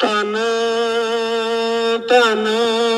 tana tana.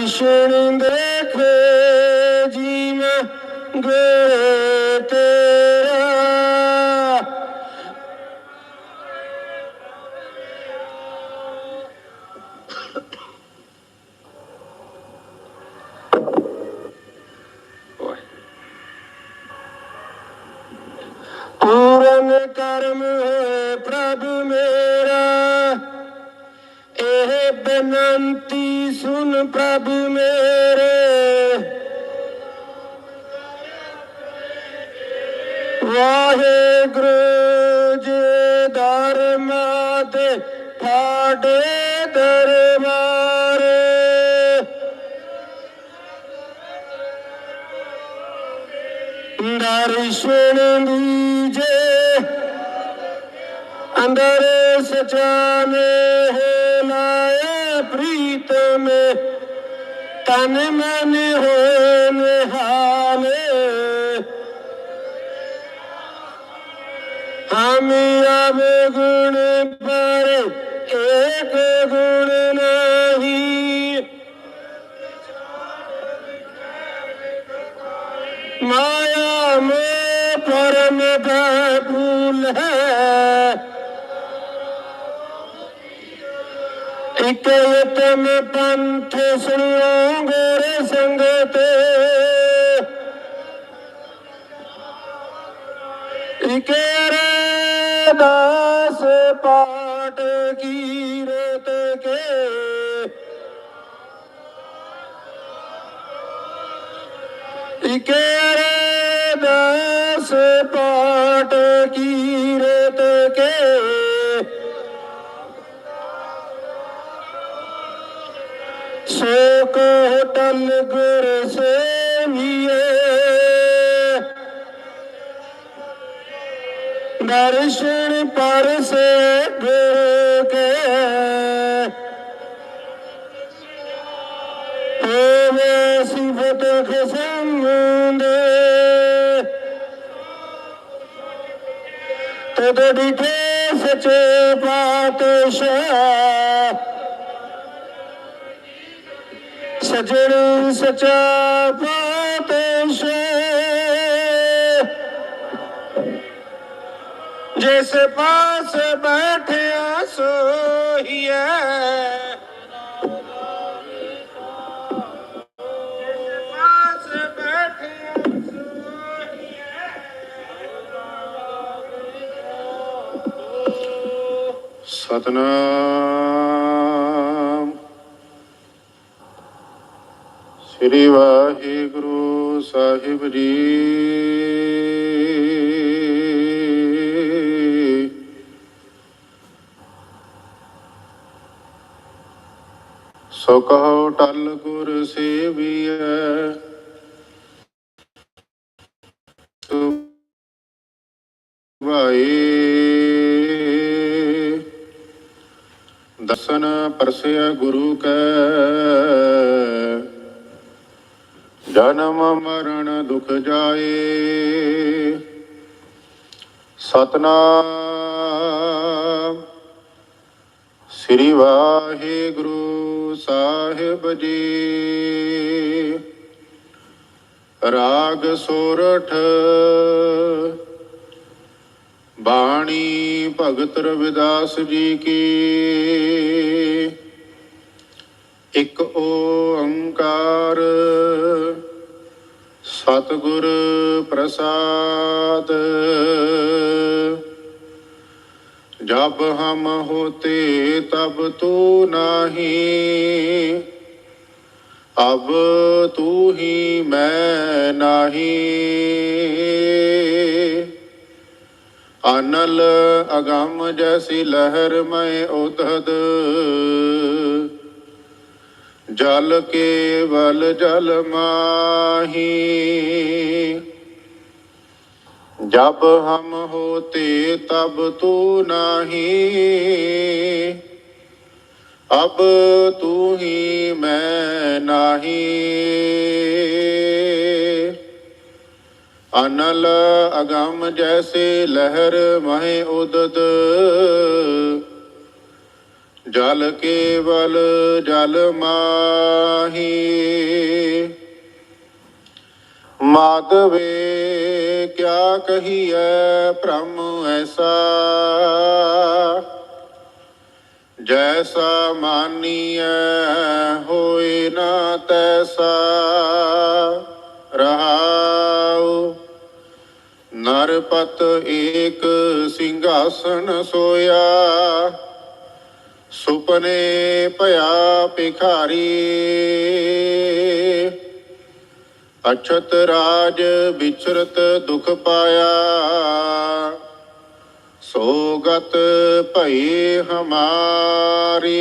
ਦਰਸ਼ਨ ਦੇਖੇ ਜੀਵ ਦਰਸ਼ਨ ਦੀਜੇ ਅੰਦਰ ਸਚਾਨੇ ਹੋ ਲਾਏ ਮੇ, ਤਨ ਮਨ ਹੋਏ ਨਿਹਾਲੇ ਹਮ ਅਬ ਗੁਣ ਪਰ ਪਰਮ ਹੈ। ਇਕ ਯਤਮ ਪੰਥ ਸੁਣੋ ਗੋਰੇ ਸੰਗਤ। ਇਕ ਰੇ ਦਾਸ ਪਾਟ ਕੀ। ਕੇ ਇਕੇਰੇ ਕੋ ਟਲ ਗੁਰ ਸੇਵੀਏ। ਦਰਸ਼ਨ ਪਰਸੇ ਗੁਰ ਕੇ। ਹੋਵੇ ਸਿਫਤ ਖਸਮ ਦੇ ਤਦ ਡਿਠੇ ਸਚੇ ਪਾਤਸ਼ਾਹ। ਸਜਣ ਸਚਾ ਪਾਤਸ਼ਾਹ ਜਿਸ ਪਾਸ ਬੈਠਿਆ ਸੋਹੀਐ। ਪਾਸ ਬੈਠਿਆ ਸਤਨਾਮ। ਸ੍ਰੀ ਵਾਹਿਗੁਰੂ ਸਾਹਿਬ ਜੀ। ਸੋ ਕਹੋ ਟਲ ਗੁਰ ਸੇਵੀਐ ਭਾਈ ਦਸਨ ਪਰਸਿਆ ਗੁਰੂ ਕੈ ਜਨਮ ਮਰਨ ਦੁਖ ਜਾਏ। ਸਤਨਾਮ। ਸ੍ਰੀ ਵਾਹਿਗੁਰੂ ਸਾਹਿਬ ਜੀ। ਰਾਗ ਸੋਰਠ। ਬਾਣੀ ਭਗਤ ਰਵਿਦਾਸ ਜੀ ਕੀ। ਇੱਕ ਓੰਕਾਰ। ਸਤਿਗੁਰ ਪ੍ਰਸਾਦ। ਜਬ ਹਮ ਹੋਤੇ ਤਬ ਤੂ ਨਾਹੀ। ਅਬ ਤੂ ਹੀ ਮੈਂ ਨਾਹੀ। ਅਨਲ ਅਗਮ ਜੈਸੀ ਲਹਿਰ ਮੈਂ ਉਦਹਦ ਜਲ ਕੇਵਲ ਜਲ ਮਾਹੀ, ਜਬ ਹਮ ਹੋਤੇ ਤਬ ਤੂ ਨਾਹੀ, ਅਬ ਤੂ ਹੀ ਮੈਂ ਨਾਹੀ। ਅਨਲ ਅਗਮ ਜੈਸੇ ਲਹਿਰ ਮਹਿ ਉਦਤ ਜਲ ਕੇਵਲ ਜਲ ਮਾਹੀ। ਮਾਧਵੇ ਕਿਆ ਕਹੀਐ ਭ੍ਰਮ ਐਸਾ? ਜੈਸਾ ਮਾਨੀਐ ਹੋਏ ਨਾ ਤੈਸਾ। ਰਹਾਉ, ਨਰਪਤ ਏਕ ਸਿੰਘਾਸਨ ਸੋਇਆ। ਸੁਪਨੇ ਭਇਆ ਭਿਖਾਰੀ। ਅਛਤ ਰਾਜ ਵਿਚਰਤ ਦੁਖ ਪਾਇਆ। ਸੋਗਤ ਭਈ ਹਮਾਰੀ।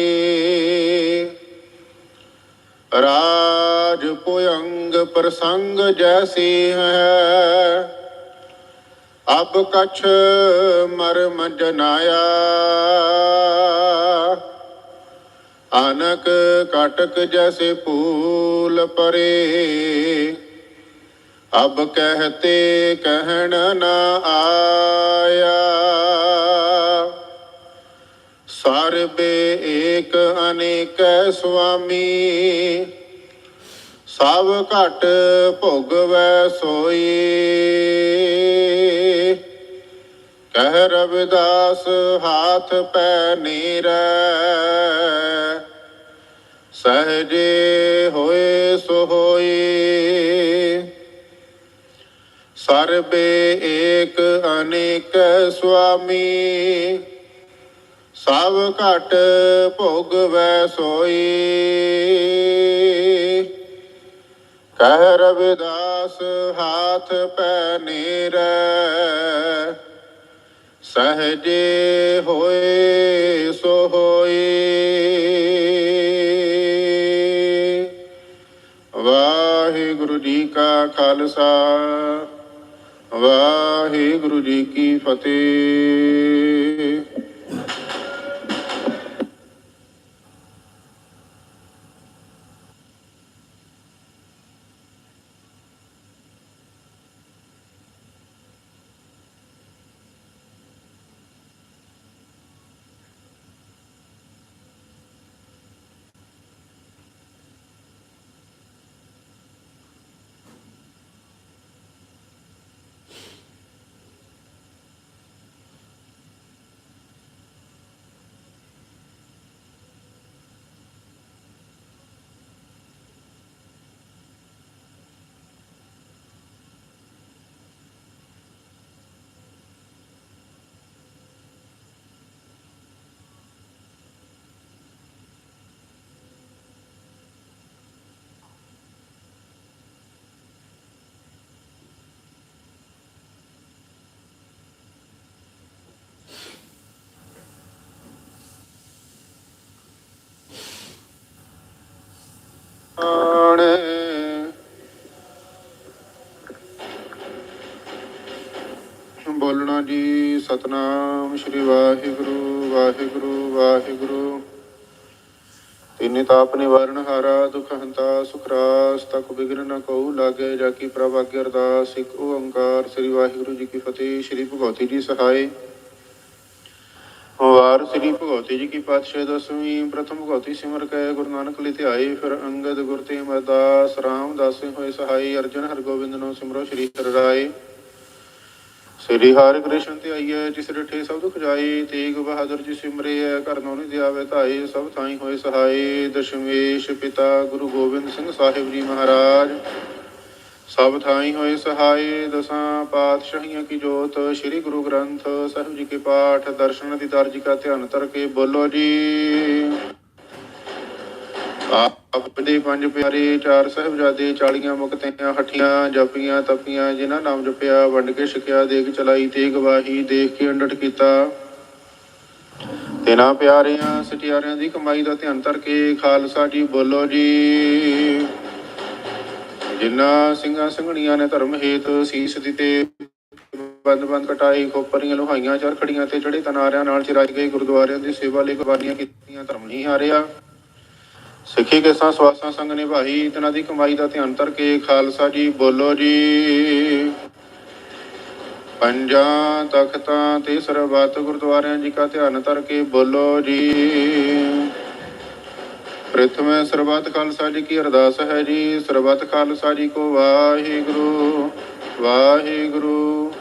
ਰਾਜ ਪੁਯੰਗ ਪ੍ਰਸੰਗ ਜੈਸੀ ਹੈ। ਅਬ ਕਛ ਮਰਮ ਜਨਾਇਆ। ਅਨਕ ਕਟਕ ਜੈਸੇ ਫੂਲ ਪਰੇ। ਅਬ ਕਹਤੇ ਕਹਿਣ ਨਾ ਆਇਆ। ਸਰਬੇ ਏਕ ਅਨੇਕ ਸੁਆਮੀ। ਸਭ ਘਟ ਭੋਗਵੈ ਸੋਈ। ਕਹਿ ਰਵਿਦਾਸ, ਹਾਥ ਪੈ ਨੀਰੈ। ਸਹਜੇ ਹੋਏ ਸੋ ਹੋਈ ਸਰਬੇ ਏਕ ਅਨੇਕ ਸੁਆਮੀ। ਸਭ ਘਟ ਭੋਗਵੈ ਸੋਈ। ਕਹਿ ਰਵਿਦਾਸ, ਹਾਥ ਪੈ ਨੀਰੈ। ਸਹਜੇ ਹੋਏ, ਸੋ ਹੋਈ ਵਾਹਿਗੁਰੂ ਜੀ ਕਾ ਖਾਲਸਾ, ਵਾਹਿਗੁਰੂ ਜੀ ਕੀ ਫਤਿਹ ਆਣ ਬੋਲਣਾ ਜੀ, ਸਤਨਾਮ ਸ਼੍ਰੀ ਵਾਹਿਗੁਰੂ ਵਾਹਿਗੁਰੂ ਵਾਹਿਗੁਰੂ। ਤਿਨੇ ਤਾਪ ਨਿਵਾਰਨ ਹਾਰਾ, ਦੁਖ ਹੰਤਾ, ਸੁਖ ਤਕ ਬਿਗਨ ਨ ਕਉ ਲਾਗੇ, ਜਾ ਕੀ ਪ੍ਰਭ ਆਗੇ ਅਰਦਾਸ, ਇਕ ਓੰਕਾਰ। ਸ੍ਰੀ ਵਾਹਿਗੁਰੂ ਜੀ ਕੀ ਫਤਿਹ, ਸ੍ਰੀ ਭਗਵਤੀ ਜੀ ਸਹਾਈ ਵਾਰ ਸ੍ਰੀ ਭਗਵਤੀ ਜੀ ਕੀ ਪਾਤਸ਼ਾਹ ਦਸਵੀਂ, ਪ੍ਰਥਮ ਭਗਵਤੀ ਸਿਮਰ ਕੈ, ਗੁਰੂ ਨਾਨਕ ਲਿ ਧਿਆਏ, ਫਿਰ ਅੰਗਦ ਗੁਰ ਤੇ ਅਮਰਦਾਸ ਰਾਮਦਾਸ ਹੋਏ ਸਹਾਈ, ਅਰਜਨ ਹਰਗੋਬਿੰਦ ਨੂੰ ਸਿਮਰੋ ਸ੍ਰੀ ਹਰਿ ਰਾਏ। ਸ੍ਰੀ ਹਰਿ ਕ੍ਰਿਸ਼ਨ ਤੇ ਆਈਐ ਜਿਸ ਰਠੇ ਸਭ ਦੁਖ ਤੇਗ ਬਹਾਦਰ ਜੀ ਸਿਮਰੇ ਘਰ ਨੋ ਨਿ ਦਿਆਵੇ ਧਾਏ, ਸਭ ਥਾਈ ਹੋਏ ਸਹਾਈ ਦਸ਼ਮੇਸ਼ ਪਿਤਾ ਗੁਰੂ ਗੋਬਿੰਦ ਸਿੰਘ ਸਾਹਿਬ ਜੀ ਮਹਾਰਾਜ। ਸਭ ਥਾਈ ਹੋਏ ਸਹਾਈ ਦਸਾਂ ਪਾਤਸ਼ਾਹੀਆਂ ਕੀ ਜੋਤ, ਸ੍ਰੀ ਗੁਰੂ ਗ੍ਰੰਥ ਸਾਹਿਬ ਜੀ ਕੇ ਪਾਠ, ਦਰਸ਼ਨ ਦੀ ਦਰਜ ਕਾ ਧਿਆਨ ਤਰ ਕੇ ਬੋਲੋ ਜੀ। ਆਪ ਦੇ ਪੰਜ ਪਿਆਰੇ ਚਾਰ ਸਾਹਿਬਜ਼ਾਦੇ ਚਾਲੀਆਂ ਮੁਕਤਿਆਂ, ਹੱਠੀਆਂ, ਜਪੀਆਂ, ਤਪੀਆਂ, ਜਿਨ੍ਹਾਂ ਨਾਮ ਜਪਿਆ, ਵੰਡ ਕੇ ਛਕਿਆ ਦੇਖ ਚਲਾਈ ਤੇ ਗਵਾਹੀ ਦੇਖ ਕੇ ਅੰਡਟ ਕੀਤਾ। ਤੇਨਾ ਪਿਆਰਿਆਂ ਸਚਿਆਰਿਆਂ ਦੀ ਕਮਾਈ ਦਾ ਧਿਆਨ ਧਰ ਕੇ ਖਾਲਸਾ ਜੀ ਬੋਲੋ ਜੀ। ਜਿਨ੍ਹਾਂ ਸਿੰਘਾਂ ਸੰਘਣੀਆਂ ਨੇ ਧਰਮ ਹੇਤ ਸੀਸ ਦਿੱਤੇ, ਬੰਦ ਬੰਦ ਕਟਾਈ ਖੋਪਰੀਆਂ ਲੋਹਾਈਆਂ, ਚਰਖੜੀਆਂ ਤੇ ਚੜੇ ਤਨਾਰਿਆਂ ਨਾਲ ਚਿਰਾਈ ਗਏ, ਗੁਰਦੁਆਰਿਆਂ ਦੀ ਸੇਵਾ ਲਈ ਕੁਰਬਾਨੀਆਂ ਕੀਤੀਆਂ, ਧਰਮ ਨਹੀਂ ਹਾਰਿਆ। ਸਿੱਖੀ ਕੇਸਾਂ, ਸਵਾਸਾਂ, ਸੰਗ ਨਿਭਾਈ, ਇਤਨਾ ਦੀ ਕਮਾਈ ਦਾ ਧਿਆਨ ਧਰ ਕੇ ਖਾਲਸਾ ਜੀ, ਬੋਲੋ ਜੀ। ਪੰਜਾਂ ਤਖਤਾਂ ਤੇ ਸਰਬੱਤ ਗੁਰਦੁਆਰਿਆਂ ਜੀ ਕਾ ਧਿਆਨ ਧਰ ਕੇ ਬੋਲੋ ਜੀ। ਪ੍ਰਥਮੇ ਸਰਬੱਤ ਖਾਲਸਾ ਜੀ ਕੀ ਅਰਦਾਸ ਹੈ ਜੀ? ਸਰਬੱਤ ਖਾਲਸਾ ਜੀ ਕੋ ਵਾਹਿਗੁਰੂ ਵਾਹਿਗੁਰੂ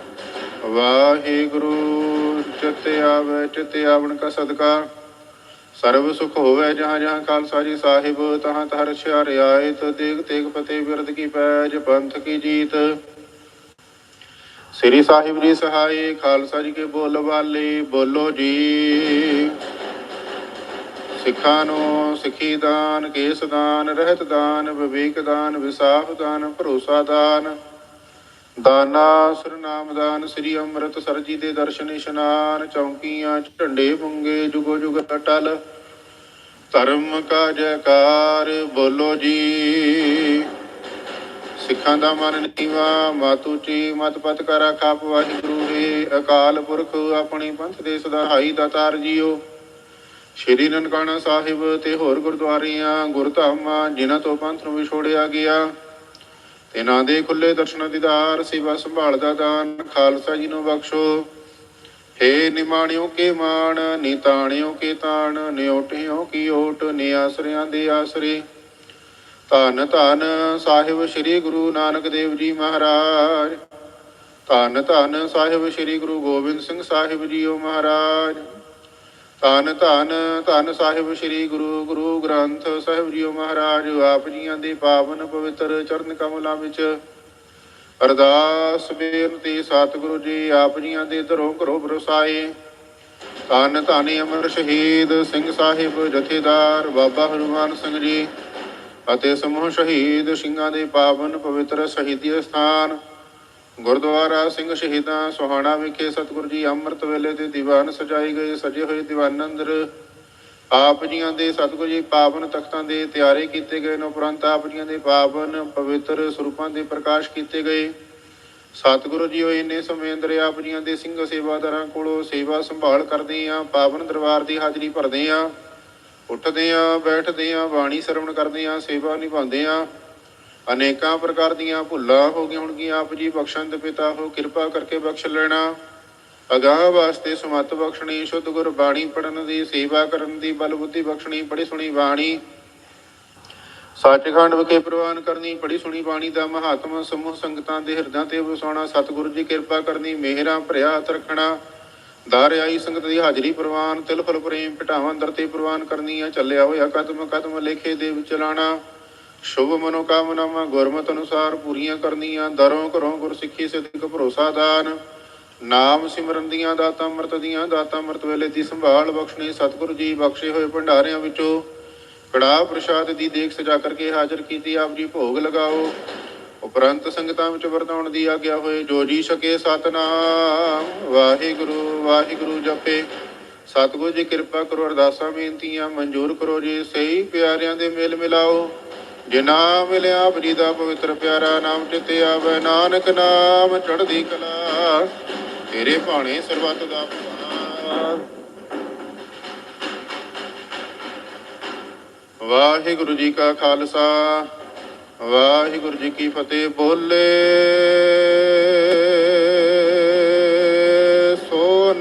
ਵਾਹਿਗੁਰੂ। ਚਿਤੇ ਆਵੇ, ਚਿਤੇ ਆਵਣ ਕਾ ਸਦਕਾ। ਸਰਬ ਸੁਖ ਹੋਵੇ ਜਹਾਂ ਜਹਾਂ ਖਾਲਸਾ ਜੀ ਸਾਹਿਬ, ਤਹਾਂ ਤਹਰ ਸ਼ਿਆਰ ਆਇਤ ਦੇਗ ਤੇਗ ਫਤਿਹ ਬਿਰਦ ਕੀ ਪੈਜ, ਪੰਥ ਕੀ ਜੀਤ। ਸ੍ਰੀ ਸਾਹਿਬ ਜੀ ਸਹਾਈ, ਖਾਲਸਾ ਜੀ ਕੇ ਬੋਲ ਵਾਲੇ, ਬੋਲੋ ਜੀ। ਸਿੱਖਾਂ ਨੂੰ ਸਿੱਖੀ ਦਾਨ, ਕੇਸ ਦਾਨ, ਰਹਿਤ ਦਾਨ, ਵਿਵੇਕ ਦਾਨ ਵਿਸਾਖ ਦਾਨ, ਭਰੋਸਾ ਦਾਨ। ਦਾਨਾ ਸਰਨਾਮ ਦਾਨ, ਸ੍ਰੀ ਅੰਮ੍ਰਿਤਸਰ ਜੀ ਦੇ ਦਰਸ਼ਨ ਇਸ਼ਨਾਨ, ਚੌਂਕੀਆਂ ਝੰਡੇ ਪੁੰਗੇ, ਜੁਗੋ ਜੁਗ ਅਟਲ। ਧਰਮ ਕਾ ਜੈਕਾਰ ਬੋਲੋ ਜੀ। ਸਿੱਖਾਂ ਦਾ ਮਨ ਨੀਵਾ, ਮਾਤੂ ਚੀ ਮਤ ਪਤ ਕਰਾ ਖਾਪ ਵਾਹਿਗੁਰੂ ਰੇ ਅਕਾਲ ਪੁਰਖ ਆਪਣੀ ਪੰਥ ਦੇ ਸਦਾਈ ਦਾਤਾਰ ਜੀਓ। ਸ਼੍ਰੀ ਨਨਕਾਣਾ ਸਾਹਿਬ ਤੇ ਹੋਰ ਗੁਰਦੁਆਰਿਆਂ, ਗੁਰਧਾਮਾਂ, ਜਿਨ੍ਹਾਂ ਤੋਂ ਪੰਥ ਨੂੰ ਵਿਛੋੜਿਆ ਗਿਆ। ਤਿਨਾਂ ਦੇ ਖੁੱਲੇ ਦਰਸ਼ਨ ਦੀਦਾਰ, ਸੇਵਾ ਸੰਭਾਲ ਦਾ ਦਾਨ, ਖਾਲਸਾ ਜੀ ਨੂੰ ਬਖਸ਼ੋ। ਹੇ ਨਿਮਾਣਿਓ ਕੇ ਮਾਣ, ਨਿਤਾਣਿਓ ਕੇ ਤਾਣ ਨਿਓਟਿਓ ਕੀ ਓਟ, ਨਿਆਸਰਿਆਂ ਦੇ ਆਸਰੇ। ਧੰਨ ਧੰਨ ਸਾਹਿਬ ਸ੍ਰੀ ਗੁਰੂ ਨਾਨਕ ਦੇਵ ਜੀ ਮਹਾਰਾਜ। ਧੰਨ ਧੰਨ ਸਾਹਿਬ ਸ੍ਰੀ ਗੁਰੂ ਗੋਬਿੰਦ ਸਿੰਘ ਸਾਹਿਬ ਜੀਓ ਮਹਾਰਾਜ। ਧੰਨ ਧੰਨ ਧੰਨ ਸਾਹਿਬ ਸ੍ਰੀ ਗੁਰੂ ਗੁਰੂ ਗ੍ਰੰਥ ਸਾਹਿਬ ਜੀਓ ਮਹਾਰਾਜ, ਆਪ ਜੀਆਂ ਦੇ ਪਾਵਨ ਪਵਿੱਤਰ ਚਰਨ ਕਮਲਾਂ ਵਿੱਚ। ਅਰਦਾਸ ਬੇਨਤੀ ਸਤਿਗੁਰੂ ਜੀ, ਆਪ ਜੀਆਂ ਦੇ ਦਰੋਂ ਘਰੋਂ ਬਰਸਾਏ ਧੰਨ ਧੰਨ ਅਮਰ ਸ਼ਹੀਦ ਸਿੰਘ ਸਾਹਿਬ, ਜਥੇਦਾਰ ਬਾਬਾ ਹਨੂਮਾਨ ਸਿੰਘ ਜੀ ਅਤੇ ਸਮੂਹ ਸ਼ਹੀਦ ਸਿੰਘਾਂ ਦੇ ਪਾਵਨ ਪਵਿੱਤਰ ਸ਼ਹੀਦੀ ਸਥਾਨ। ਗੁਰਦੁਆਰਾ ਸਿੰਘ ਸ਼ਹੀਦਾਂ ਸੋਹਾਣਾ ਵਿਖੇ ਸਤਿਗੁਰੂ ਜੀ ਅੰਮ੍ਰਿਤ ਵੇਲੇ ਦੇ ਦੀਵਾਨ ਸਜਾਏ ਗਏ ਸਜੇ ਹੋਏ ਦੀਵਾਨ ਅੰਦਰ। ਆਪ ਜੀਆਂ ਦੇ ਸਤਿਗੁਰੂ ਜੀ ਪਾਵਨ ਤਖਤਾਂ ਦੇ ਤਿਆਰੇ ਕੀਤੇ ਗਏ ਨੇ, ਉਪਰੰਤ ਆਪ ਜੀਆਂ ਦੇ ਪਾਵਨ ਪਵਿੱਤਰ ਸਰੂਪਾਂ ਦੇ ਪ੍ਰਕਾਸ਼ ਕੀਤੇ ਗਏ। ਸਤਿਗੁਰੂ ਜੀ ਹੋਏ ਨੇ ਸਮੇਂ ਅੰਦਰ ਆਪ ਜੀਆਂ ਦੇ ਸਿੰਘ ਸੇਵਾਦਾਰਾਂ ਕੋਲੋਂ ਸੇਵਾ ਸੰਭਾਲ ਕਰਦੇ ਆ, ਪਾਵਨ ਦਰਬਾਰ ਦੀ ਹਾਜ਼ਰੀ ਭਰਦੇ ਆ, ਉੱਠਦੇ ਆ, ਬੈਠਦੇ ਆ, ਬਾਣੀ ਸਰਵਣ ਕਰਦੇ ਆ, ਸੇਵਾ ਨਿਭਾਉਂਦੇ ਆ। ਅਨੇਕਾਂ ਪ੍ਰਕਾਰ ਦੀਆਂ ਭੁੱਲਾਂ ਹੋ ਗਈਆਂ ਹੋਣਗੀਆਂ। ਆਪ ਜੀ ਬਖਸ਼ੰਦ ਪਿਤਾ ਹੋ, ਕਿਰਪਾ ਕਰਕੇ ਬਖਸ਼ ਲੈਣਾ। ਅਗਾਹ ਵਾਸਤੇ ਸਮਤ ਬਖਸ਼ਣੀ, ਸ਼ੁੱਧ ਗੁਰ ਬਾਣੀ ਪੜਨ ਦੀ, ਸੇਵਾ ਕਰਨ ਦੀ ਬਲ ਬੁੱਧੀ ਬਖਸ਼ਣੀ, ਬੜੀ ਸੁਣੀ ਬਾਣੀ। ਸੱਚਖੰਡ ਵਿਖੇ ਪ੍ਰਵਾਨ ਕਰਨੀ, ਬੜੀ ਸੁਣੀ ਬਾਣੀ ਦਾ ਮਹਾਤਮਾ ਸਮੂਹ ਸੰਗਤਾਂ ਦੇ ਹਿਰਦਾਂ ਤੇ ਵਸਾਉਣਾ। ਸਤਿਗੁਰੂ ਜੀ ਕਿਰਪਾ ਕਰਨੀ, ਮਿਹਰਾਂ ਭਰਿਆ ਹੱਥ ਰੱਖਣਾ। ਦਰ ਆਈ ਸੰਗਤ ਦੀ ਹਾਜ਼ਰੀ ਪ੍ਰਵਾਨ, ਤਿਲ ਫਲ ਪ੍ਰੇਮ ਪਟਾਵਾਂ ਅੰਦਰ ਤੇ ਪ੍ਰਵਾਨ ਕਰਨੀ ਆ ਚੱਲਿਆ ਹੋਇਆ ਕਦਮ ਕਦਮ ਲੇਖੇ ਦੇ ਵਿੱਚ ਚਲਾਣਾ ਸ਼ੁਭ ਮਨੋਕਾਮਨਾਵਾਂ ਗੁਰਮਤ ਅਨੁਸਾਰ ਪੂਰੀਆਂ ਕਰਨੀਆਂ, ਦਰੋਂ ਘਰੋਂ ਗੁਰਸਿੱਖੀ ਸਿੱਧਕ ਭਰੋਸਾ ਦਾਨ। ਨਾਮ ਸਿਮਰਨ ਦੀਆਂ ਦਾਤਾਂ, ਅੰਮ੍ਰਿਤ ਦੀਆਂ ਦਾਤਾਂ, ਅੰਮ੍ਰਿਤ ਵੇਲੇ ਦੀ ਸੰਭਾਲ ਬਖਸ਼ਣੀ, ਸਤਿਗੁਰੂ ਜੀ ਬਖਸ਼ੇ ਹੋਏ ਭੰਡਾਰਿਆਂ ਵਿੱਚੋਂ। ਕੜਾ ਪ੍ਰਸ਼ਾਦ ਦੀ ਦੇਖ ਸਜਾ ਕਰਕੇ ਹਾਜ਼ਰ ਕੀਤੀ, ਆਪ ਜੀ ਭੋਗ ਲਗਾਓ। ਉਪਰੰਤ ਸੰਗਤਾਂ ਵਿੱਚ ਵਰਤਾਉਣ ਦੀ ਆਗਿਆ ਹੋਏ, ਜੋ ਜੀ ਸਕੇ ਸਤਨਾਮ। ਵਾਹਿਗੁਰੂ ਵਾਹਿਗੁਰੂ ਜਪੇ। ਸਤਿਗੁਰੂ ਜੀ ਕਿਰਪਾ ਕਰੋ, ਅਰਦਾਸਾਂ ਬੇਨਤੀਆਂ, ਮਨਜ਼ੂਰ ਕਰੋ ਜੀ, ਸਹੀ ਪਿਆਰਿਆਂ ਦੇ ਮੇਲ ਮਿਲਾਓ। ਜਿਨਾ ਮਿਲਿਆ ਆਪ ਜੀ ਦਾ ਪਵਿੱਤਰ ਪਿਆਰਾ, ਨਾਮ ਚਿਤੇ ਆਵੇ ਨਾਨਕ ਨਾਮ, ਚੜ੍ਹਦੀ ਕਲਾ। ਤੇਰੇ ਭਾਣੇ ਸਰਬੱਤ ਦਾ ਭਲਾ ਵਾਹਿਗੁਰੂ ਜੀ ਕਾ ਖਾਲਸਾ, ਵਾਹਿਗੁਰੂ ਜੀ ਕੀ ਫਤਿਹ। ਬੋਲੇ ਸੋ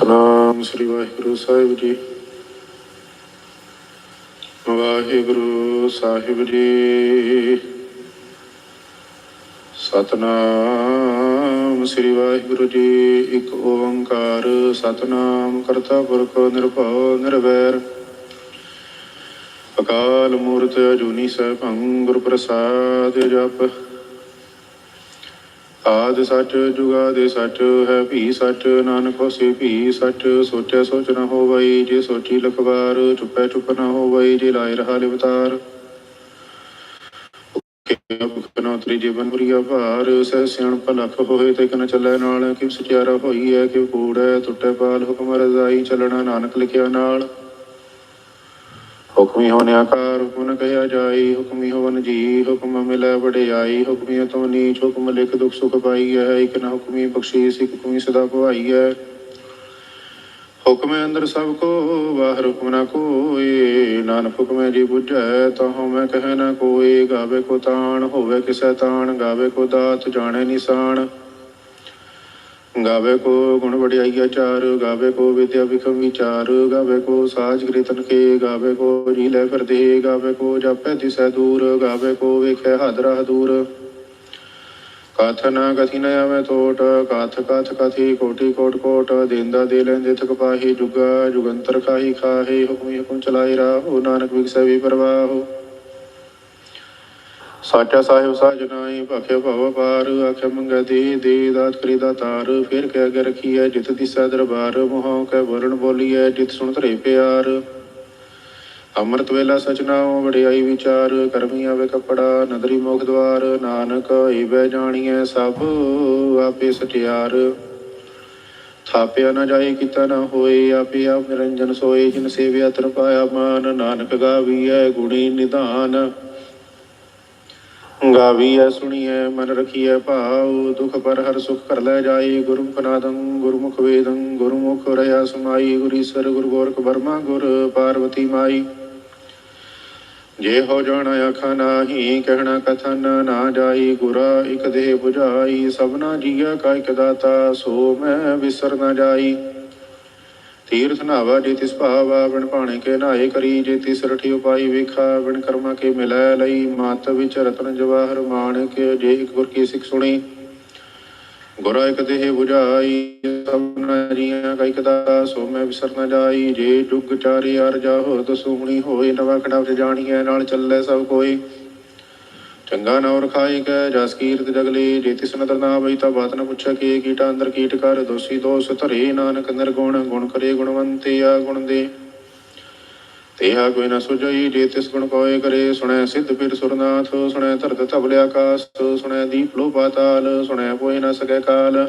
ਸਤਨਾਮ ਸ੍ਰੀ ਵਾਹਿਗੁਰੂ ਸਾਹਿਬ ਜੀ। ਵਾਹਿਗੁਰੂ ਸਾਹਿਬ ਜੀ। ਸਤਨਾਮ ਸ੍ਰੀ ਵਾਹਿਗੁਰੂ ਜੀ। ਇੱਕ ਓੰਕਾਰ ਸਤਨਾਮ ਕਰਤਾ ਪੁਰਖ ਨਿਰਭਉ ਨਿਰਵੈਰ। ਅਕਾਲ ਮੂਰਤ ਅਜੂਨੀ ਸੈਭੰ ਗੁਰ ਪ੍ਰਸਾਦ ਜਪ। ਆਦ ਸੱਚ, ਜੁਗਾਦੇ ਸੱਚ, ਹੈ ਭੀ ਸੱਚ, ਨਾਨਕ ਹੋਸੀ ਭੀ ਸੱਚ, ਸੋਚੈ ਸੋਚ ਨ ਹੋਵਈ, ਜੇ ਸੋਚੀ ਲਖਵਾਰ, ਚੁੱਪੈ ਚੁੱਪ ਨ ਹੋਵਈ, ਜੇ ਲਾਇ ਰਹਾ ਲਿਵਤਾਰ। ਭੁਖ ਨ ਜੀਵਨ ਬੁਰੀਆ ਭਾਰ, ਸਹਿ ਸਿਆਣ ਭਲਖ ਹੋਏ ਤੇ ਕਨ ਚੱਲੈ ਨਾਲ ਕਿ ਸਚਿਆਰਾ ਹੋਈ ਹੈ ਕਿ ਕੂੜ ਹੈ ਟੁੱਟੈ ਪਾਲ ਹੁਕਮ ਰਜ਼ਾਈ, ਚੱਲਣਾ ਨਾਨਕ ਲਿਖਿਆ ਨਾਲ। ਹੁਕਮੀ ਹੋਨੇ ਆਕਾਰ, ਹੁਕਮ ਨ ਕਹਿਆ ਜਾਈ ਹੁਕਮੀ ਹੋਵਨ ਜੀ ਹੁਕਮ ਮਿਲੈ ਵਡਿਆਈ, ਹੁਕਮੀ ਤੋਂ ਨੀਚ ਹੁਕਮ ਲਿਖ ਦੁਖ ਸੁਖ ਪਾਈ ਹੈ ਇਕ ਨ ਹੁਕਮੀ ਬਖਸ਼ੀਸ, ਇਕ ਹੁਕਮੀ ਸਦਾ ਭਵਾਈ ਹੈ ਹੁਕਮੇ ਅੰਦਰ ਸਭ ਕੋ ਬਾਹਰ ਹੁਕਮ ਨਾ ਕੋਏ ਨਾਨਕ ਹੁਕਮੇ ਜੀ ਬੁਝੈ, ਤਹੁ ਮੈਂ ਕਹਿ ਨਾ ਕੋਏ ਗਾਵੇ ਕੋ ਤਾਣ, ਹੋਵੇ ਕਿਸੈ ਤਾਣ, ਗਾਵੇ ਕੋ ਦਾਤ, ਜਾਣੈ ਨਿਸ਼ਾਨ। ਗਾਵੇ ਕੋ ਗੁਣ ਵਡਿਆਈਆ ਚਾਰ, ਗਾਵੇ ਕੋ ਵਿਦਿਆ ਵਿਖਮ ਵਿਚਾਰ, ਗਾਵੇ ਕੋ ਸਾਜ ਕੀਰਤਨ ਕੇ, ਗਾਵੇ ਕੋ ਜੀ ਲੈ ਫਿਰਦੇ, ਗਾਵੇ ਕੋ ਜਾਪੈ ਦਿਸੈ ਦੂਰ, ਗਾਵੇ ਕੋ ਵੇਖੈ ਹਦਰਾ ਦੂਰ। ਕਥ ਨ ਕਥੀ ਨ ਆਵੇ ਟੋਟ ਕਥ ਕਥ ਕਥੀ ਕੋਟੀ ਕੋਟ ਕੋਟ, ਦੇਂਦਾ ਦੇ ਲੈਂਦੇ ਥਕ ਪਾਹੀ ਜੁਗਾ, ਜੁਗੰਤਰ ਖਾਹੀ ਖਾਹੇ, ਹੁਕਮੀ ਹੁਕਮ ਚਲਾਈ ਰਾਹੋ, ਨਾਨਕ ਵਿਗਸੈ ਵੀ ਪਰਵਾਹੋ। ਸਾਚਾ ਸਾਹਿਬ ਸਾਜਨਾਈ ਭਖੇ ਭਵ ਪਾਰ ਆਖੇ ਮੰਗੈ ਦੇ ਦੇ ਦਾਤ ਕਰੀ ਦਾਤਾਰ ਫਿਰ ਕਹਿ ਅਗੇ ਰਖੀਐ ਜਿਤ ਦਿਸੈ ਦਰਬਾਰ, ਮੋਹ ਕੈ ਵਰਣ ਬੋਲੀਐ ਜਿਤ ਸੁਣ ਧਰੇ ਪਿਆਰ। ਅੰਮ੍ਰਿਤ ਵੇਲਾ ਸਚਨਾਉ ਵਡਿਆਈ ਵਿਚਾਰ, ਕਰਮੀ ਆਵੇ ਕਪੜਾ, ਨਦਰੀ ਮੁਖ ਦਵਾਰ, ਨਾਨਕ ਏਵੈ ਜਾਣੀਐ ਸਭ ਆਪੇ ਸਟਿਆਰ। ਥਾਪਿਆ ਨਾ ਜਾਏ, ਕੀਤਾ ਨਾ ਹੋਏ, ਆਪੇ ਆਪ ਨਿਰੰਜਨ ਸੋਏ, ਜਿਨ ਸੇਵਿਆ ਤਰ ਪਾਇਆ ਮਾਨ, ਨਾਨਕ ਗਾਵੀਐ ਗੁਣੀ ਨਿਧਾਨ। ਗਾਵੀਐ ਸੁਣੀਐ, ਮਨ ਰਖੀਐ ਭਾਉ ਦੁਖ ਪਰ ਹਰ ਸੁਖ ਕਰ ਲੈ ਜਾਈ ਗੁਰਮੁਖ ਨਾਦੰ ਗੁਰਮੁਖ ਵੇਦੰ, ਗੁਰਮੁਖ ਰਇਆ ਸਮਾਈ ਗੁਰੀਸਰ ਗੁਰ ਗੋਰਖ ਬਰਮਾ ਗੁਰ ਪਾਰਵਤੀ ਮਾਈ। ਜੇ ਹੋ ਜਾਣ ਆਖਾ ਨਾਹੀ, ਕਹਿਣਾ ਕਥਨ ਨਾ ਜਾਈ, ਗੁਰਾ ਇਕ ਦੇਹ 부ਝਾਈ ਸਭਨਾ ਜੀਆ ਕਾ ਇਕ ਦਾਤਾ, ਸੋ ਮੈਂ ਵਿਸਰ ਨਾ ਜਾਈ। ਤੀਰਥ ਨਾਵਾ ਜੇ ਤਿਸ ਭਾਵਾ ਬਿਨ ਭਾਣੇ ਕੇ ਨਾਏ ਕਰੀ ਜੇ ਤਿਸ ਰਠੀ ਉਪਾਈ ਵੇਖਾ, ਬਿਨ ਕਰਮਾ ਕੇ ਮਿਲੈ ਲਈ, ਮਤ ਵਿੱਚ ਰਤਨ ਜਵਾਹਰ ਮਾਣਕ, ਜੇ ਇਕ ਗੁਰ ਕੀ ਸਿੱਖ ਸੁਣੀ। ਗੁਰਾ ਇਕ ਦੇਹ 부ਝਾਈ ਸਭਨਾ ਜੀਆ ਕਾ ਇਕ ਦਾਤਾ ਸੋ ਮੈਂ ਵਿਸਰ ਨਾ ਜਾਈ, ਜੇ ਜੁਗ ਚਾਰੇ ਅਰ ਜਾਹੋ ਦਸੂਣੀ ਹੋਏ, ਨਵਾ ਖੜਾ ਵਿੱਚ ਜਾਣੀਐ, ਨਾਲ ਚੱਲੇ ਸਭ ਕੋਈ। ਚੰਗਾ ਨਾ ਰਖਾਈ ਕੈ, ਜਸ ਕੀਰਤ ਜਗਲੇ ਜੇ ਤਿਸ ਨਦਰ ਨਾ ਬਈ ਤਾਂ ਬਾਤ ਨ ਪੁੱਛੈ ਕੀ, ਕੀਟਾ ਅੰਦਰ ਕੀਟ ਕਰ, ਦੋਸੀ ਦੋਸ ਧਰੇ ਨਾਨਕ ਨਿਰਗੁਣ ਗੁਣ ਕਰੇ ਗੁਣਵੰਤੇ, ਆ ਗੁਣ ਦੇ। ਤੇਹਾ ਕੋਈ ਨ ਸੁਝਈ, ਜੇ ਤਿਸ ਗੁਣ ਕੋਏ ਕਰੇ, ਸੁਣੈ ਸਿੱਧ ਫਿਰ ਸੁਰਨਾਥ, ਸੁਣੈ ਧਰਤ ਧਬਲੇ ਆਕਾਸ ਸੁਣੈ ਦੀਪ ਲੋ ਪਾਤਾਲ ਸੁਣੈ ਕੋਈ ਨ ਸਕੈ ਕਾਲ।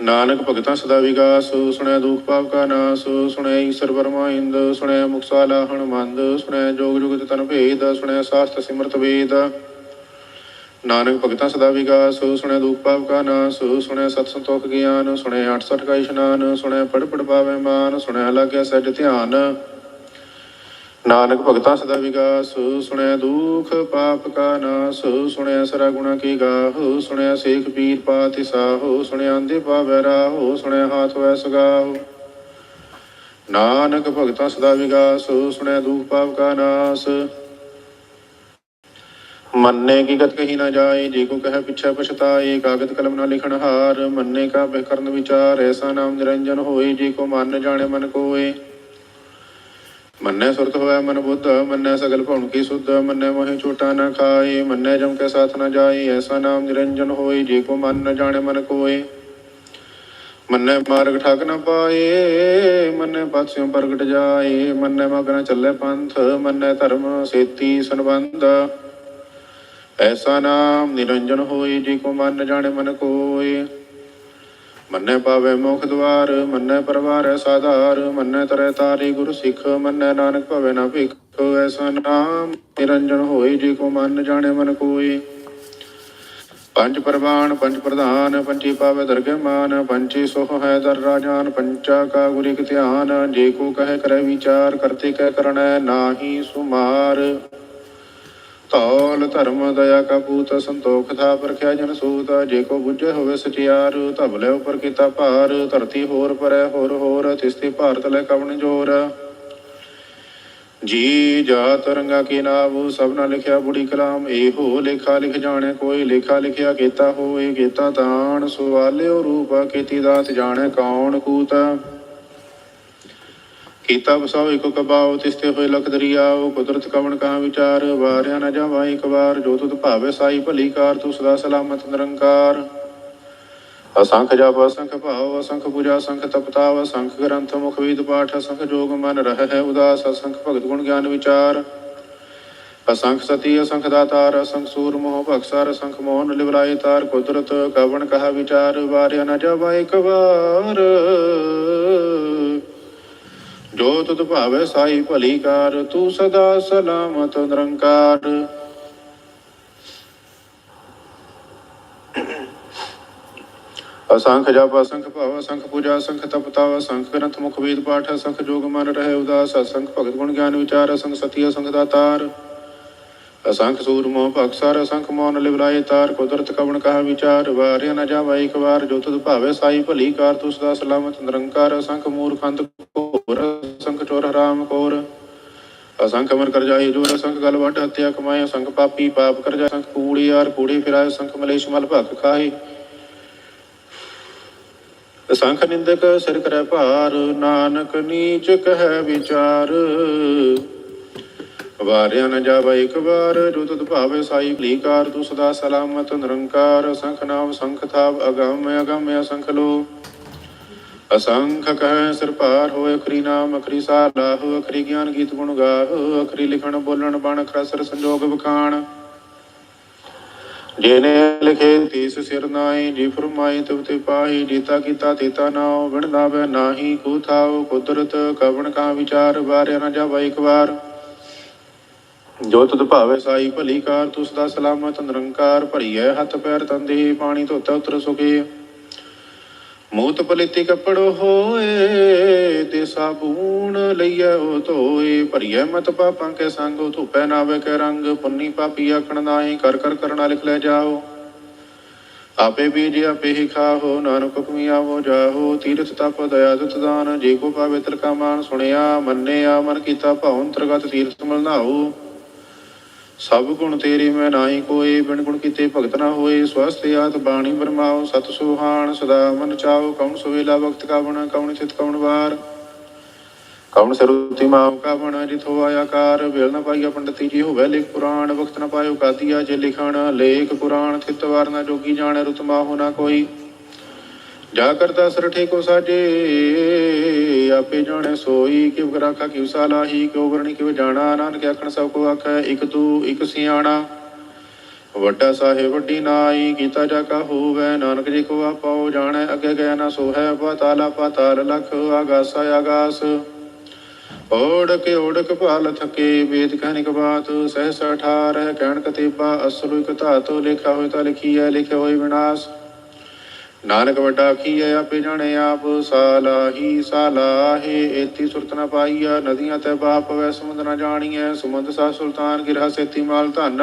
ਨਾਨਕ ਭਗਤਾਂ ਸਦਾ ਵਿਗਾਸ, ਸੁਣੈ ਦੁਖ ਪਾਪ ਕਾ ਨਾਸ, ਸੁਣੈ ਈਸ਼ਰ ਵਰਮਾ ਇੰਦ, ਸੁਣੈ ਮੁਕਸਾਲਾ ਹਣਮੰਦ ਸੁਣੈ ਜੋਗ ਜੁਗਤ ਤਨ ਭੇਦ, ਸੁਣੈ ਸਾਸਤ ਸਿਮਰਤ ਵੇਦ। ਨਾਨਕ ਭਗਤਾਂ ਸਦਾ ਵਿਗਾਸ, ਸੁਣੈ ਦੁਖ ਪਾਪ ਕਾ ਨਾਸ, ਸੁਣੈ ਸਤ ਸੰਤੋਖ ਗਿਆਨ, ਸੁਣੈ 68 ਕਾ ਇਸ਼ਨਾਨ, ਸੁਣੈ ਪੜ ਪੜ ਪਾਵੇ ਮਾਨ, ਸੁਣੈ ਲਾਗਿਆ ਸੱਜ ਧਿਆਨ। ਨਾਨਕ ਭਗਤਾਂ ਸਦਾ ਵਿਗਾਸ, ਸੁਣੈ ਦੁਖ ਪਾਪ ਕਾ ਨਾਸ, ਸੁਣੈ ਸਰਾ ਗੁਣਾ ਕੀ ਗਾਹ, ਸੁਣੈ ਸੇਖ ਪੀਰ ਪਾਤਿ ਸਾਹੋ ਸੁਣੈ ਆਂਦੇ ਪਾਵੈ ਰਾਹੋ, ਸੁਣੈ ਹਾਥ ਵੈ ਸਗਾਹੋ। ਨਾਨਕ ਭਗਤਾਂ ਸਦਾ ਵਿਗਾਸ, ਸੁਣੈ ਦੁਖ ਪਾਪ ਕਾ ਨਾਸ। ਮੰਨੇ ਕੀ ਗਤ ਕਹੀ ਨਾ ਜਾਏ, ਜੇ ਕੋ ਕਹੈ ਪਿਛੈ ਪਛਤਾਏ ਕਾਗਦ ਕਲਮ ਨਾ ਲਿਖਣ ਹਾਰ, ਮੰਨੇ ਕਾ ਬਹਿ ਕਰਨ ਵਿਚਾਰ, ਐਸਾ ਨਾਮ ਨਿਰੰਜਨ ਹੋਏ, ਜੇ ਕੋ ਮਨ ਜਾਣੇ ਮਨ ਕੋਏ। ਮੰਨੈ ਸੁਰਤ ਹੋਇ ਮਨ ਬੁੱਧ, ਮੰਨੈ ਸਗਲ ਭਉਣ ਕੀ ਸੁਧ, ਮੰਨੈ ਮੋਹਿ ਛੋਟਾ ਨ ਖਾਏ, ਮੰਨੈ ਜਮ ਕੇ ਸਾਥ ਨਾ ਜਾਏ, ਐਸਾ ਨਾਮ ਨਿਰੰਜਨ ਹੋਈ ਜੇ ਕੋ ਮਨ ਨ ਜਾਣੇ ਮਨ ਕੋਏ। ਮੰਨੈ ਮਾਰਗ ਠਾਕ ਨਾ ਪਾਏ, ਮੰਨੈ ਪਾਸਿਓ ਪ੍ਰਗਟ ਜਾਏ, ਮੰਨੈ ਮਗਨ ਚੱਲੇ ਪੰਥ, ਮੰਨੈ ਧਰਮ ਸੇਤੀ ਸੰਬੰਧ। ਐਸਾ ਨਾਮ ਨਿਰੰਜਨ ਹੋਏ, ਜੇ ਕੋ ਮਨ ਨ ਜਾਣੇ ਮਨ ਕੋਏ। ਮੰਨੈ ਪਾਵੇ ਮੁਖ ਦਵਾਰ ਮੰਨੈ ਪਰਵਾਰ ਸਾਧਾਰ, ਮੰਨੈ ਤਰੈ ਤਾਰੀ ਗੁਰ ਸਿੱਖ, ਮੰਨੈ ਨਾਨਕ ਭਵੇ ਨਾ ਭਿਖ, ਐਸਾ ਨਾਮ ਨਿਰੰਜਨ ਹੋਏ ਜੇ ਕੋ ਮਨ ਜਾਣੇ ਮਨ ਕੋਈ ਪੰਜ ਪ੍ਰਵਾਨ, ਪੰਜ ਪ੍ਰਧਾਨ ਪੰਚੀ ਪਾਵੇ ਦਰਗਹਿ ਮਾਨ ਪੰਚੀ ਸੋਹ ਹੈ ਦਰ ਰਾਜਾਨ ਪੰਚਾ ਕਾ ਗੁਰਿ ਧਿਆਨ, ਜੇ ਕੋ ਕਹੈ ਕਰੈ ਵਿਚਾਰ, ਕਰਤੇ ਕਹਿ ਕਰਣੈ ਨਾਹੀ ਸੁਮਾਰ। ਧੌਲ ਧਰਮ ਦਇਆ ਕਾ ਪੂਤ ਸੰਤੋਖ ਥਾ ਪਰਖਿਆ ਜਨ ਸੂਤ, ਜੇ ਕੋ ਬੁੱਝੇ ਹੋਵੇ ਸਚਿਆਰ ਧਬਲੇ ਉਪਰ ਕੀਤਾ ਭਾਰ, ਧਰਤੀ ਹੋਰ ਪਰੈ ਹੋਰ ਹੋਰ, ਤਿਸਤੇ ਭਾਰਤ ਲੈ ਕਵਣ ਜੋਰ। ਜੀ ਜਾਤ ਰੰਗਾ ਕੀ ਨਾਮ, ਸਭ ਨਾਲ ਲਿਖਿਆ ਬੁੜੀ ਕਲਾਮ, ਇਹੋ ਲੇਖਾ ਲਿਖ ਜਾਣੇ ਕੋਈ, ਲੇਖਾ ਲਿਖਿਆ ਕੀਤਾ ਹੋਏ ਕੀਤਾ ਤਾਣ, ਸੁਵਾਲਿਓ ਰੂਪ ਕੀਤੀ ਦਾਤ ਜਾਣੇ ਕੌਣ ਕੂਤਾ। ਕੀਤਾ ਵਸਾਉ ਇਕ ਕਬਾਉ ਤਿਸਤੇ ਹੋਏ ਲਖ ਦਰਿਆਉ ਕੁਦਰਤ ਕਵਣ ਕਾ ਵਿਚਾਰ, ਵਾਰਿਆ ਨ ਜਾਵਾ ਇਕ ਵਾਰ, ਜੋ ਤੁਧ ਭਾਵੇ ਸਾਈ ਭਲੀ ਕਾਰ, ਤੂੰ ਸਦਾ ਸਲਾਮਤ ਨਿਰੰਕਾਰ। ਅਸੰਖ ਜਪ, ਅਸੰਖ ਭਾਵ ਅਸੰਖ ਪੂਜਾ, ਅਸੰਖ ਤਪਤਾਵ, ਅਸੰਖ ਗ੍ਰੰਥ, ਮੁਖ ਵੇਦ ਪਾਠ, ਅਸੰਖ ਜੋਗ ਮਨ ਰਹਿ ਹੈ ਉਦਾਸ, ਅਸੰਖ ਭਗਤ ਗੁਣ ਗਿਆਨ ਵਿਚਾਰ। ਅਸੰਖ ਸਤੀ, ਅਸੰਖ ਦਾਤਾਰ, ਅਸੰਖ ਸੂਰ ਮੋਹ ਭਖਸਾਰ ਅਸੰਖ ਮੋਹਨ ਲਿਵਰਾਏ ਤਾਰ, ਕੁਦਰਤ ਕਵਣ ਕਹਾ ਵਿਚਾਰ, ਵਾਰਿਆ ਨਾ ਜਾਵਾ ਇਕ ਵਾਰ। ਜੋ ਤੁਧ ਭਾਵੇ ਸਾਈ ਭਲੀ ਕਾਰ, ਤੂੰ ਸਦਾ ਸਲਾਮਤ ਨਿਰੰਕਾਰ। ਅਸੰਖ ਜਪ, ਅਸੰਖ ਭਾਵ, ਅਸੰਖ ਪੂਜਾ, ਅਸੰਖ ਤਪਤਾਵ ਅਸੰਖ ਗ੍ਰੰਥ ਮੁਖ ਵੇਦ ਪਾਠ, ਅਸੰਖ ਜੋਗ ਮਨ ਰਹੇ ਉਦਾਸ, ਅਸੰਖ ਭਗਤ ਗੁਣ ਗਿਆਨ ਵਿਚਾਰ, ਅਸੰਖ ਸਤੀ, ਅਸੰਖ ਦਾਤਾਰ। ਅਸੰਖ ਸੂਰ ਮੋਹ ਭਖਸਾਰ ਅਸੰਖ ਮੋਨ ਲਿਵਲਾਏ ਤਾਰ, ਕੁਦਰਤ ਕਵਣ ਕਹਾ ਵਿਚਾਰ ਵਾਰਿਆ ਨ ਜਾਵਾ ਇਕ ਵਾਰ, ਜੋ ਤੁਧ ਭਾਵੇ ਸਾਈ ਭਲੀ ਕਾਰ, ਤੂੰ ਸਦਾ ਸਲਾਮਤ ਨਿਰੰਕਾਰ, ਅਸੰਖ ਮੂਰਖੰਤ ਘੋਰ ਅਸੰਖ ਚੋਰ ਹਰਾਮ ਕੋਰ। ਅਸੰਖ ਅਮਰ ਕਰ ਜਾਏ ਜੋ ਅਸੰਖ ਗਲ ਵੱਢ ਹੱਤਿਆ ਕਮਾਏ, ਅਸੰਖ ਪਾਪੀ ਪਾਪ ਕਰ ਜਾਏ, ਅਸੰਖ ਕੂੜੀ ਯਾਰ ਕੂੜੇ ਫਿਰਾਏ, ਅਸੰਖ ਮਲੇਸ਼ ਮਲ ਭਖ ਖਾਏ। ਅਸੰਖ ਨਿੰਦਕ ਸਿਰ ਕਰੈ ਭਾਰ, ਨਾਨਕ ਨੀਚ ਕਹਿ ਵਿਚਾਰ। ਵਾਰਿਆ ਨ ਜਾਵਾ ਇਕ ਵਾਰ, ਜੋ ਤੁਧ ਭਾਵੇ ਸਾਈ ਭਲੀਕਾਰ, ਤੂੰ ਸਦਾ ਸਲਾਮਤ ਨਿਰੰਕਾਰ। ਅਸੰਖ ਨਾਮ ਸੰਖ ਥਾਵ ਅਗੰਮ ਅਗੰਮ ਅਸੰਖ ਲੋ ਅਸੰਖ ਕਹਿ ਸਿਰ ਭਾਰ ਹੋਏ, ਅਖਰੀ ਨਾਮ, ਅਖਰੀ ਸਾਲਾਹ ਅਖਰੀ ਗਿਆਨ ਗੀਤ ਗੁਣ ਗਾਹ, ਅਖਰੀ ਲਿਖਣ ਬੋਲਣ ਬਣ ਅਖਰਸਰ ਸੰਜੋਗ ਬਖਾਣ ਜਿਹਨੇ ਲਿਖੇ ਤੀਸ ਸਿਰ ਨਾਈ ਜੀ ਫਰਮਾਈ ਤਿਵ ਤੇ ਪਾਹੀ, ਜੀਤਾ ਕੀਤਾ ਤੀਤਾ ਨਾਉ ਵਿਣ ਨਾਵੇ ਨਾਹੀ, ਕੋ ਥਾਉ ਕੁਦਰਤ, ਕਵਣ ਕਾ ਵਿਚਾਰ, ਵਾਰਿਆ ਨਾ ਜਾਵਾ ਇਕ ਵਾਰ। ਜੋ ਤੁਧ ਭਾਵੇ ਸਾਈ, ਭਲੀ ਕਾਰ ਤੂੰ ਸਦਾ ਸਲਾਮਤ ਨਿਰੰਕਾਰ, ਭਰੀਐ ਹੱਥ ਪੈਰ ਤੰਦੇ ਪਾਣੀ ਧੋਤਾ ਉਤਰ ਸੁਖੇ। ਮੂਤ ਪਲਿਤੀ ਕੱਪੜ ਹੋਏ, ਤੇ ਸਾਬੂਨ ਲਈਐ ਉਹ ਧੋਏ। ਭਰੀਐ ਮਤ ਪਾਪਾਂ ਕੇ ਸੰਗ ਧੂਪੈ ਨਾਵੇ ਕੇ ਰੰਗ। ਪੁੰਨੀ ਪਾਪੀ ਆਖਣ ਨਾਹੀ, ਕਰ ਕਰ ਕਰਨਾ ਲਿਖ ਲੈ ਜਾਓ। ਆਪੇ ਬੀਜ ਆਪੇ ਹੀ ਖਾਹੋ, ਨਾਨਕ ਹੁਕਮੀ ਆਵੋ ਜਾਹੋ। ਤੀਰਥ ਤਪ, ਦਇਆ ਦੁਤ ਦਾਨ, ਜੇ ਕੋ ਪਾਵੇ ਤਿਲ ਕਾ ਮਾਨ ਸੁਣਿਆ, ਮੰਨਿਆ, ਮਨ ਕੀਤਾ ਭਾਉ, ਅੰਤਰਗਤ ਤੀਰਥ ਮਲਨਾਓ ਸਭ ਗੁਣ ਤੇਰੇ ਮੈਂ ਨਾਹੀ ਕੋਏ, ਬਿਨ ਗੁਣ ਕੀਤੇ ਭਗਤ ਨਾ ਹੋਏ। ਸਵਸਤ ਆਤ ਬਾਣੀ ਬਰਮਾਓ ਸਤ ਸੁਹਾਣ, ਸਦਾ ਮਨ ਚਾਓ ਕੌਣ ਸੁਵੇਲਾ ਵਕਤ ਕਾ ਬਣ ਕੌਣ ਚਿਤ ਕੌਣ ਵਾਰ। ਕੌਣ ਸਰੂਤੀ ਮਾਮ ਕਾ ਬਣ ਜਿਥੋ ਆਇਆ ਕਾਰ। ਵੇਲ ਨਾ ਪਾਈਆ ਪੰਡਤੀ ਜੀ ਹੋਵੇ ਲਿਖ ਪੁਰਾਣ। ਵਕਤ ਨਾ ਪਾਇਓ ਕਾਦੀਆ ਜੇ ਲਿਖਣ। ਲੇਖ ਪੁਰਾਣ ਥਿਤ ਵਾਰ ਨਾ ਜੋਗੀ ਜਾਣ, ਰੁਤ ਹੋ ਨਾ ਕੋਈ। ਜਾ ਕਰਤਾ ਸਰਠੇ ਕੋ ਸਾਜੇ। ਆਪੇ ਜਾਣੈ ਸੋਈ ਕਿਵ ਗਰਾਖਾ ਕਿਵ ਸਾਲਾਹੀ, ਕਿਉ ਵਰਣੀ ਕਿਵ ਜਾਣਾ, ਨਾਨਕ ਆਖਣ ਸਭ ਕੋ ਆਖੈ, ਇਕ ਤੂ, ਇਕ ਸਿਆਣਾ। ਵੱਡਾ ਸਾਹਿਬ, ਵੱਡੀ ਨਾਈ, ਕੀਤਾ ਜਾ ਕਾ ਹੋਵੇ, ਨਾਨਕ ਜੀ ਕੋ ਆਪਾਉ ਜਾਣੈ, ਅੱਗੇ ਗਿਆ ਨਾ ਸੋ ਹੈ ਪਾਤਾਲਾ ਲਖ, ਆਗਾਸ ਆਗਾਸ। ਓੜਕ ਓੜਕ ਭਾਲ ਥਕੇ, ਵੇਦ ਕਹਿਨਿਕ ਬਾਤ, ਸਹਿਸਾ ਠਾਰ ਹੈ ਕਹਿਣ ਕਤੇਬਾ ਅਸਲੁ ਇਕ ਧਾਤੁ, ਲਿਖਾ ਹੋਇ ਤਾਂ ਲਿਖੀਐ, ਲਿਖਿਆ ਹੋਇ ਵਿਨਾਸ਼। ਨਾਨਕ ਵੱਡਾ ਆਖੀਐ ਆਪੇ ਜਾਣੇ ਆਪ ਸਾਲਾਹੀ ਸਾਲਾਹੇ ਏਤੀ ਸੁਰਤ ਨ ਪਾਈਆ, ਨਦੀਆਂ ਤੇ ਬਾਪ ਵੈ ਸਮੁੰਦ ਨ ਜਾਣੀਐ। ਸਮੁੰਦ ਸਾ ਸੁਲਤਾਨ ਗਿਰਹ ਸੇਤੀ ਮਾਲ ਧਨ।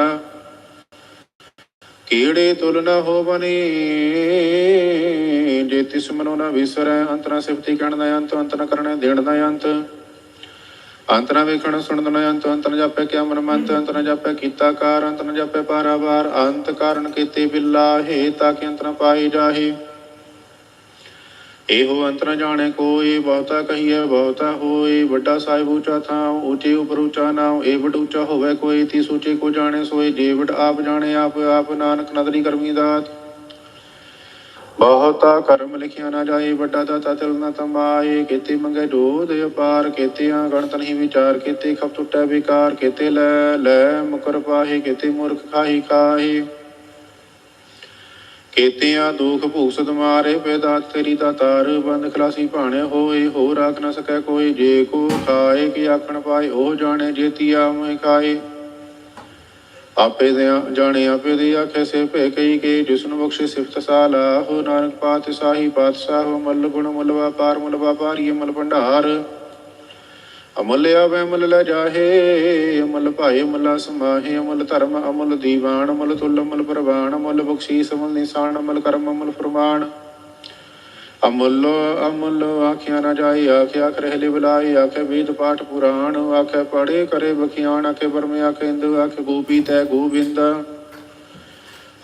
ਕੀੜੇ ਤੁਲ ਨ ਹੋਵਨੀ ਜੇ ਤਿਸ ਮਨੋ ਨ ਵਿਸਰੈ ਅੰਤਰਾ ਸਿਫਤੀ ਕਹਿਣ ਦਾ ਅੰਤ ਅੰਤ ਨ ਕਰਨੇ ਦੇਣ ਦਾ ਅੰਤ। ਅੰਤ ਨ ਵੇਖਣ ਸੁਣਨ ਦਾ ਅੰਤ ਅੰਤ ਨ ਜਾਪੈ ਕਿਆ ਮਨ ਮੰਤ, ਅੰਤ ਨ ਜਾਪੈ ਕੀਤਾ ਕਾਰ, ਅੰਤ ਨ ਜਾਪੈ ਪਾਰਾਵਾਰ ਅੰਤ ਕਾਰਨ ਕੀਤੇ ਬਿਲਾਹੇ ਤਾਂ ਕਿ ਅੰਤ ਨ ਪਾਈ ਜਾਹੇ। ਇਹੋ ਅੰਤ ਜਾਣੇ ਕੋਈ ਬਹੁਤਾ ਕਹੀਏ ਬਹੁਤਾ ਹੋਏ ਵੱਡਾ ਸਾਹਿਬ ਉੱਚਾ ਥਾਂ ਉੱਚੇ ਉਪਰ ਉੱਚਾ ਨਾਮ ਇਹ ਵਡ ਉੱਚਾ ਹੋਵੇ ਕੋਈ, ਤੀ ਸੂਚੇ ਕੋ ਜਾਣੇ ਸੋਏ ਜੇ ਵਡ ਆਪ ਜਾਣੇ ਆਪ ਆਪ ਨਾਨਕ ਨਦਰੀ ਕਰਮੀ ਦਾਤ। ਬਹੁਤਾ ਕਰਮ ਲਿਖਿਆ ਨਾ ਜਾਏ, ਵੱਡਾ ਦਾਤਾ ਤਿਲ ਨਾ ਤਮਾਏ, ਕੀਤੇ ਮੰਗੇ ਢੋਧ ਅਪਾਰ ਕੀਤਿਆਂ ਗਣਤ ਨਹੀਂ ਵਿਚਾਰ, ਕੀਤੇ ਖਪ ਟੁੱਟੈ ਵਿਕਾਰ, ਕੀਤੇ ਲੈ ਲੈ ਮੁਕਰ ਪਾਹੇ, ਕੀਤੇ ਮੂਰਖ ਖਾਹੀ ਖਾਹੀ। ਕੀਤਿਆਂ ਦੁਖ ਭੂਸਤ ਮਾਰੇ, ਪੈਦਾ ਤੇਰੀ ਦਾ ਬੰਦ ਖਲਾਸੀ ਭਾਣੇ ਹੋਏ ਹੋ ਰਾਖ ਨਾ ਸਕੈ ਕੋਈ, ਜੇ ਕੋ ਖਾਏ ਕਿ ਆਖਣ ਪਾਏ, ਉਹ ਜਾਣੇ ਜੇਤੀਆ ਮੈਂ ਖਾਏ। ਆਪੇ ਦੇ ਜਾਣੇ ਆਪੇ ਦੇ ਆਖੇ ਸੇ ਭੇ ਕਈ ਕੇ, ਜਿਸ ਨੂੰ ਬਖਸ਼ੇ ਸਿਫਤ ਸਾਲਾ, ਹੋ ਨਾਨਕ ਪਾਤ ਸਾਹੀ ਪਾਤਸ਼ਾਹ ਮਲ ਗੁਣ ਮੁਲ ਵਪਾਰ ਮੁਲ ਵਪਾਰੀ ਮਲ ਭੰਡਾਰ। ਅਮੁੱਲ ਆਵੇ ਮੁੱਲ ਲੈ ਜਾਹੇ। ਅਮਲ ਭਾਏ ਮੁੱਲਾ ਸਮਾਹੇ ਅਮੁੱਲ ਧਰਮ, ਅਮੁੱਲ ਦੀਵਾਨ, ਅਮੁੱਲ ਤੁਲ, ਅਮੁੱਲ ਪ੍ਰਵਾਨ, ਅਮੁੱਲ ਬਖਸ਼ੀਸ, ਅਮੁੱਲ ਨਿਸ਼ਾਨ, ਅਮਲ ਕਰਮ, ਅਮਲ ਫਰਮਾਨ। ਅਮੁੱਲ ਅਮੁੱਲ ਆਖਿਆ ਨਾ ਜਾਏ ਆਖਿਆ ਕਰ ਹਲੇ ਬੁਲਾਏ, ਆਖੇ ਵੇਦ ਪਾਠ ਪੁਰਾਣ, ਆਖੇ ਪੜੇ ਕਰੇ ਬਖਿਆਣ ਆਖੇ ਬਰਮੇ ਆਖੇ ਇੰਦ ਆਖੇ ਗੋਪੀ ਤੈ ਗੋਬਿੰਦ।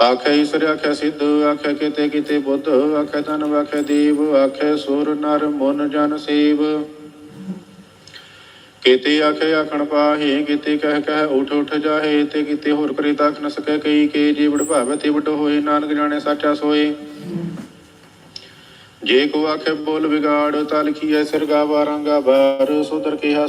ਆਖੇ ਈਸ਼ਰ, ਆਖੇ ਸਿੱਧ, ਆਖੇ ਕਿਤੇ ਕਿਤੇ ਬੁੱਧ, ਆਖੇ ਤਨ ਆਖੇ ਦੇਵ, ਆਖੇ ਸੁਰ, ਨਰ, ਮਨ, ਜਨ, ਸੇਵ। ਕਿਤੇ ਆਖੇ ਆਖਣ ਪਾਹੇ, ਕਿਤੇ ਕਹਿ ਕਹਿ ਉਠ ਉਠ ਜਾਹੇ, ਤੇ ਕੀਤੇ ਹੋਰ ਕਰੇ ਤਾਖ ਨ ਸਕੈ ਕਈ ਕੇ, ਜੇ ਵਡ ਭਾਵੈ ਤੇ ਵਡ ਹੋਏ, ਨਾਨਕ ਜਾਣੇ ਸਾਚਾ ਸੋਏ। ਜੇ ਕੋ ਆਖੇ ਬੋਲ ਵਿਗਾੜ, ਤਾਂ ਲਿਖੀਐ ਸਰਗਾ ਵਾਰਾਂਗਾ ਬਾਰ, ਸੁਧਰ ਕਿਹਾ